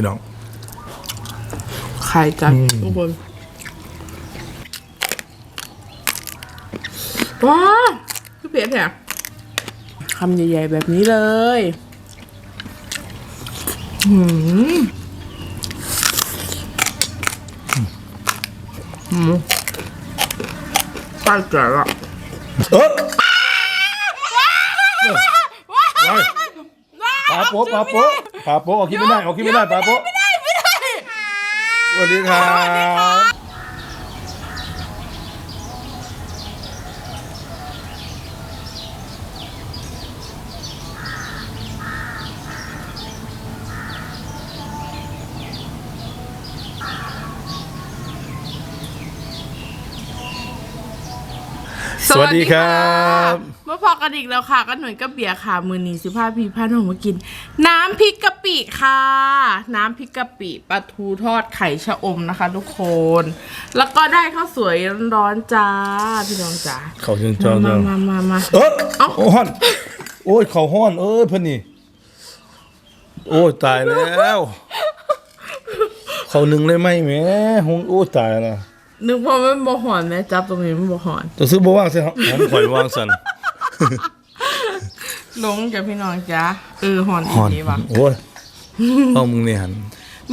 พี่น้องไข่จัดทุกคนว้าคือเผ็ดแท้คำใหญ่ๆแบบนี้เลยหืมหืมใต้แก่ละเออปลาโป๊ะปลาโป๊ะ ปลาโป๊ะออกคิดไม่ได้ออกคิดไม่ได้ปลาโป๊ะไม่ได้ไม่ได้สวัสดีครับสวัสดีครับเมื่อพอกันอีกแล้วค่ะก็หน่วยก็เบียร์ค่ะ มือนีสิบห้าพีพาน้องมากิน น้ำพริกกะ ปิค่ะ น้ำพริกกะปิปลาทูทอดไข่ชะอมนะคะ ทุกคน แล้วก็ได้ข้าวสวยร้อนๆจ้าพี่น้องจ้าเขาเชิงเจ้ามาเจ้ามามามาเออโอ้ฮ้อน โอ้ยเขาฮ้อนเออเพิ่นนี่ โอ้ยตายแล้ว เขาหนึ่งเลยไหมแหม่หงโอ้ยตายแล้วนึกว่ามันบ่หอนไหมจับตรงนี้มันบ่หอนจะซื้อบ่ว่างใช่ครับผมข่อยวางสันลงจากพี่น้องจ้าเออหอนฮ้อนดีว่ะ โอ้ย เอามึงนี่หัน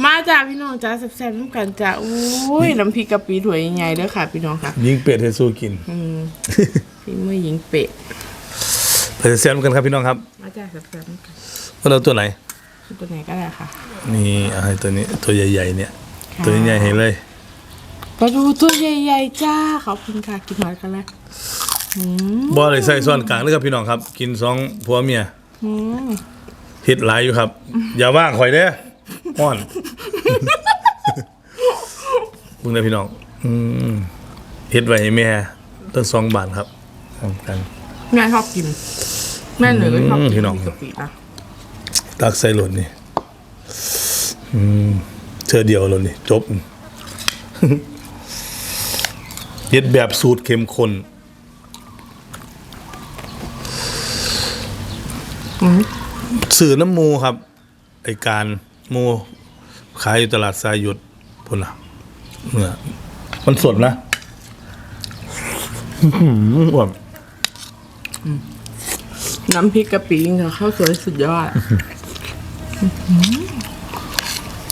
มาจ้าพี่น้องจ้าแซ่บๆน้ำกันจ้าอุ้ยน้ำพริกกะปิถ้วยใหญ่ๆเด้อค่ะ พี่น้องค่ะยิงเป็ดให้สู้กินอืมพี่มือหญิงเป็ดไปเสียมกันครับพี่น้องครับมาจ้าแซ่บๆน้ำกันว่าเราตัวไหนตัวไหนก็ได้ค่ะ นี่เอาให้ตัวนี้ตัวใหญ่ ๆ เนี่ยค่ะตัวใหญ่ๆให้เลยปลาทูตัวใหญ่ๆจ้าขอบคุณค่ะกินหน่อยกันแล้วอืมบ่อะไรใส่ซ้อนกลางเลยครับพี่น้องครับ กินสองผัวเมียอืม เฮ็ดหลายอยู่ครับ อย่าว่างข่อยเด้อฮ้อนมึงได้อพี่น้อง อืมเฮ็ดไว้ให้แม่ตั้งสองบาทครับทำกัน แม่ชอบกิน แม่หนูก็ชอบอืมกิพี่นน้องพริกกะปินะตักใส่หล่นนี่อืมเธอเดียวหล่นนี่จบ เฮ็ดแบบสูตรเข้มข้น สื่อน้ำมูครับ ไอการหมูขายอยู่ตลาดสายหยุดพุ่นละเนื้อมันสดนะอื้อหืออ้วนน้ำพริกกะปิยิงกับข้าวสวยสุดยอด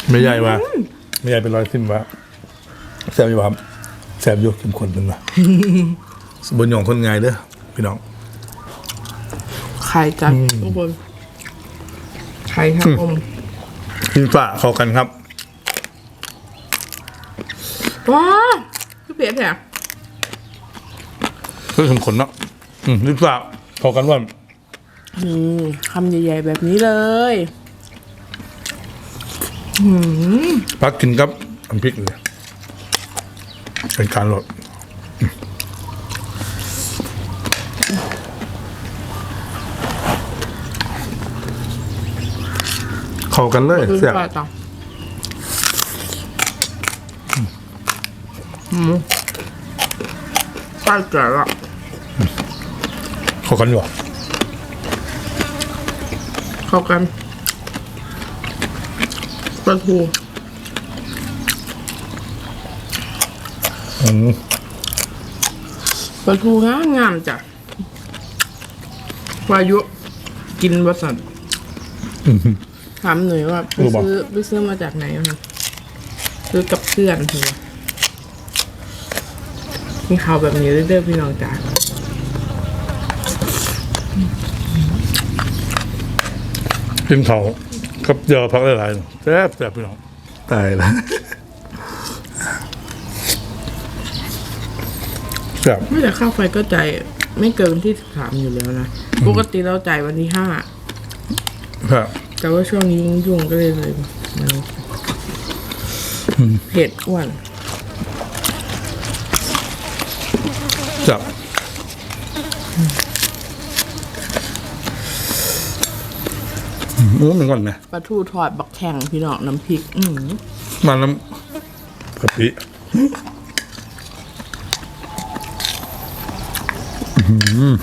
ไม่ใหญ่ว่าไม่ใหญ่เป็นรอยซิมว่าแซ่บอยู่ครับแซ่บอยู่เข้มข้นเป็นว่าบนหยองคนง่ายเด้อพี่น้องไข่จัดทุกคน ไข่ครับอมกินฝ่าเข้ากันครับว้าคือเผ็ดแท้เพื่อเข้มข้นเนาะอืมกินฝ่าเข้ากันว่าอืมคำใหญ่ๆแบบนี้เลยพักกินกับน้ำพริกเลยเป็นการหลด เข้ากันเลยคือแซ่บปลาต่ออืมใต้แก่ละเข้ากันอยู่อะเข้ากันปลาทูอืมปลาทูงามงามๆจ้ะวายุกินบะสัน ถามหน่อยว่าไปซื้อไปซื้อมาจากไหนคะซื้อกับเพื่อนเหรอมีข่าวแบบนี้เรื่อยๆพี่น้องจ้ะกินเขากับเจอพักหลายๆแซ่บแซ่บพี่น้องตายแล้วแซ่บไม่แต่ค่าไฟก็จ่ายไม่เกินที่สิบสามอยู่แล้วนะ ปกติเราจ่ายวันที่ห้าครับ แต่ว่าช่วงนี้ยุ่งๆก็เลยเลยมันเผ็ดอ้วนแซ่บอืมเหมือนก่อนนะปลาทูทอดบักแข่งพี่น้องน้ำพริก อืมมาน้ำกะปิอื้อหือ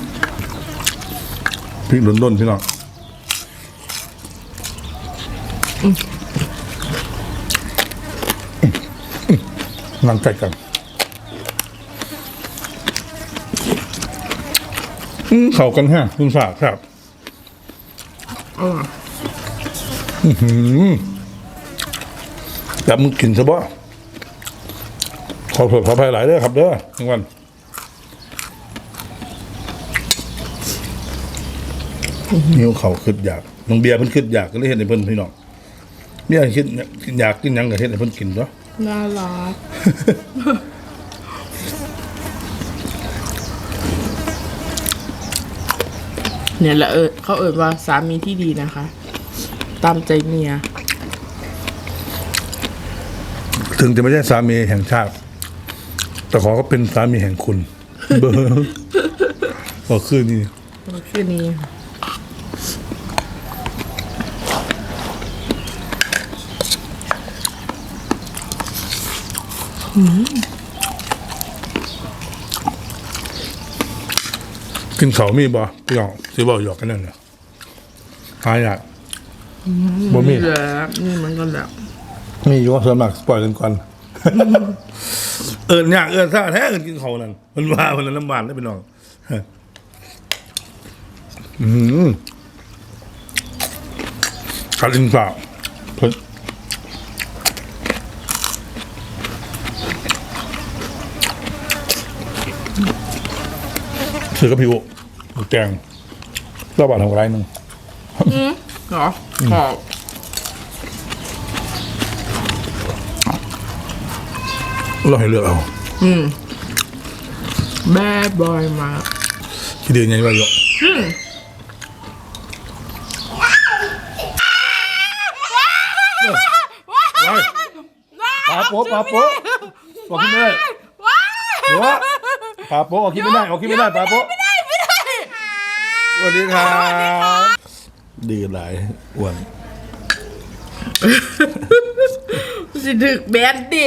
พริกล้นๆพี่น้อง นั่งใกล้กันเข้ากันฮะคุณฝากครับเออแบบมึงกินซะบ่ขอโทษขออภัยหลายเด้อครับเด้อทั้งวันนิ้วเขาขึ้นอยากน้องเบียร์เพิ่นขึ้นอยากก็เลยเห็นในเพิ่นพี่น้อง เบียร์คิดอยากกินหยังก็เห็นในเพิ่นกินเนาะน่ารักเนี่ยแหละเออเขาเอ่ยว่าสามีที่ดีนะคะ ตามใจเมียถึงจะไม่ใช่สามีแห่งชาติ แต่ขอก็เป็นสามีแห่งคุณ เบอร์ก็คือนี่ คืนนี้ กินเขาวมีบ่พี่น้องสิบ่หยอกกันนั่นน่ะหายากบ่มีเหลือนี่มันก็แบบมีอยู่ว่าสมัครปล่อยกันก่อน เอิญยากเอิญซ่าแท้เอิญกินเขาวนั่นมันว่ามันนั้นลำบากได้พี่น้องอืมขาดินเปล่าเพิ่น ซื้อกับพี่โอหมูแกงรอบบาททำอะไรหนึ่งอืมเหรอขอบเราให้เลือกเอา อืมแบดบอยมากที่เดือนยังไงบ้างโยอืมปลาโป๊ะปลาโป๊ะบอกกินไม่ได้ว้ายเดี๋ยว ปลาโป๊ะออกกินไม่ได้ออกกินไม่ได้ปลาโป๊ะสวัสดีครับดีหลายอ้วนสิถึกแบนดิ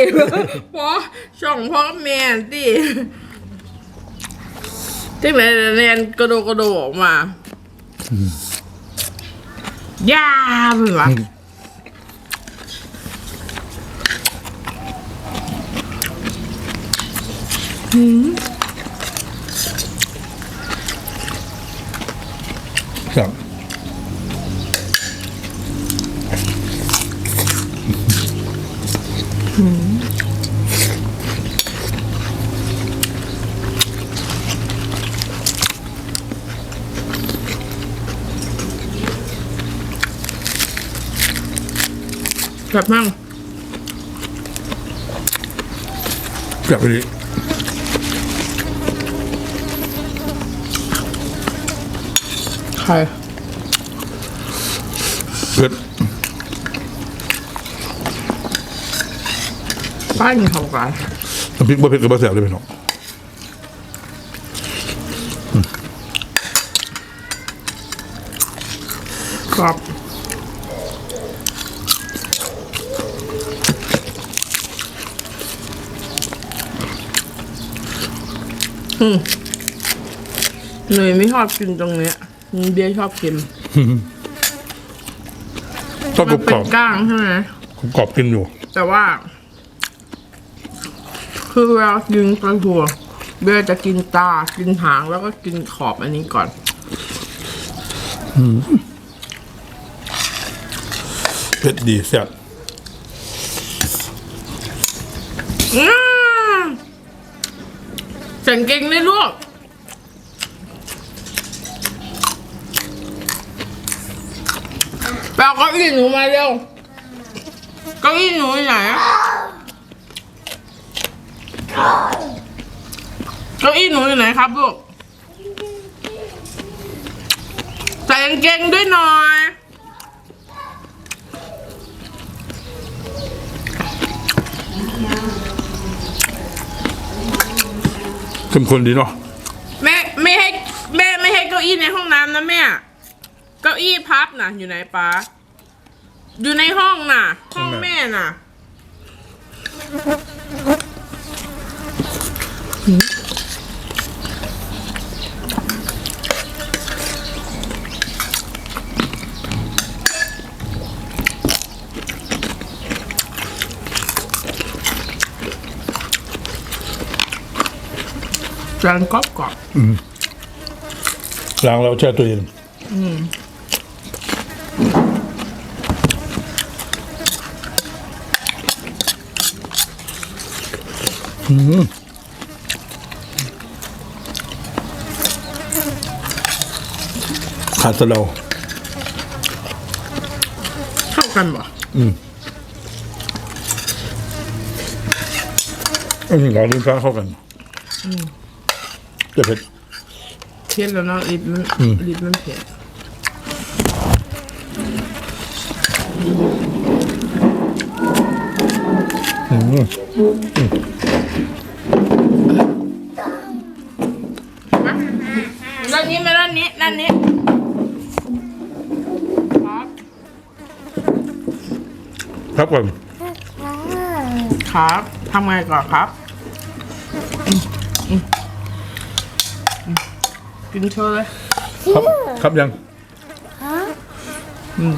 พอช่องพ่อแม่ดิที่ไหนเรียนกระโดดกระโดดออกมาย่าเปนวะ ครับแบบมั่งกลับ ไปดิใครเผ็ดป้ากินของกันน้ำพริกบ่เผ็ดกับบ่แซ่บเลยพี่น้องครับอืมหนูไม่ชอบกินตรงเนี้ย เบียร์ชอบกินก็กมันรเป็อนบก้างใช่ไหมๆกรอบๆกินอยู่ แต่ว่า คือเวลากินปลาทัวเบียร์จะกินตา กินหางแล้วก็กินขอบอันนี้ก่อนเผ็ดดีแซ่บอืมเสียงเก่งเลยลูก แปลเก้าอี้หนูมาเร็วเก้าอี้หนูอยู่ไหนอะเก้าอี้หนูอยู่ไหนครับลูกใส่กางเกงด้วยหน่อยเข้มข้นดีเนาะแม่ไม่ให้แม่ไม่ให้เก้าอี้ในห้องน้ำนะแม่ เก้าอี้พับน่ะ อยู่ไหนป้าอยู่ในห้องน่ะ ห้องแม่น่ะจานกรอบกรอบล้างแล้วแช่ตัวเย็น ขาดสะเดาเข้ากันบ่อันนี้เราลิ้นฟ้าเข้ากันจะเผ็ดเผ็ดแล้วเนาะลิปมันลิปมันเผ็ดด้าน ด้านนี้ด้านนี้ครับครับก่อนครับทำไงก่อนครับอืมอืมอืมกินโชว์เลยครับครับยังอืม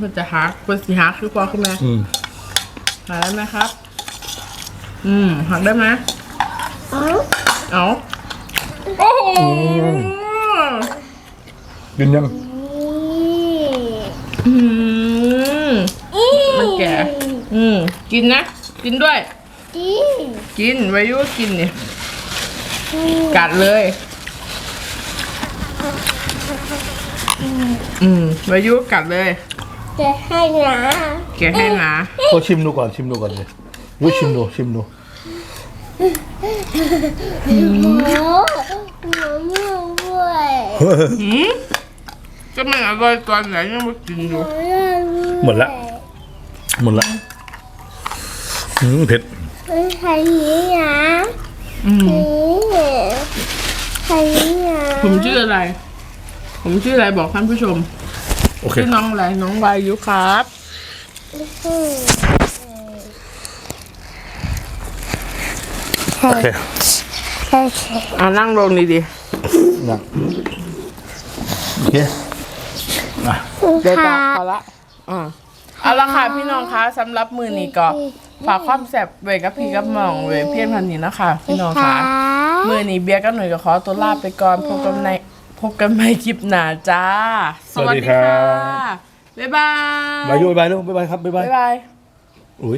เพิ่นจะหักเพิ่นสีหักคือพอขึ้นมาอืมหักได้ไหมครับ อืมหักได้ไหมเอา โอ้โหกินยังอืมมันแก่อืมกินนะ กินด้วย กินวายุกินเนี่ยกัดเลย อืมวายุกัดเลยจะให้นะแกะให้นะก็ชิมดูก่อนชิมดูก่อนเลยรู้ชิมดูชิมดู โอ้ หนูไม่ด้วยหืมจะไม่อร่อยตอนไหนยังไม่กินอยู่หมดละ หมดละอืมเผ็ดไม่ใช่นี้นะอืมนี่ใช่นี้นะผมชื่ออะไร ผมชื่ออะไรบอกท่านผู้ชม โอเคชื่อน้องอะไรน้องวายุครับ โอเคใช่ใช่ อ่านั่งลงดีนะโอเคอะๆเดี๋ยวตาพอละอ่าเอาละค่ะพี่น้องคะสำหรับมือนี้ก็ฝากความแซ่บไว้กับพี่กับหมองไว้เพียงเท่านี้นะคะพี่น้องคะมือนี้เบียร์กับหน่อยก็ขอตัวลาไปก่อนพบกันในพบกันใหม่คลิปหน้าจ้าบ๊ายบายวายุบ๊ายบายลูกบ๊ายบายครับบ๊ายบาย บ๊ายบาย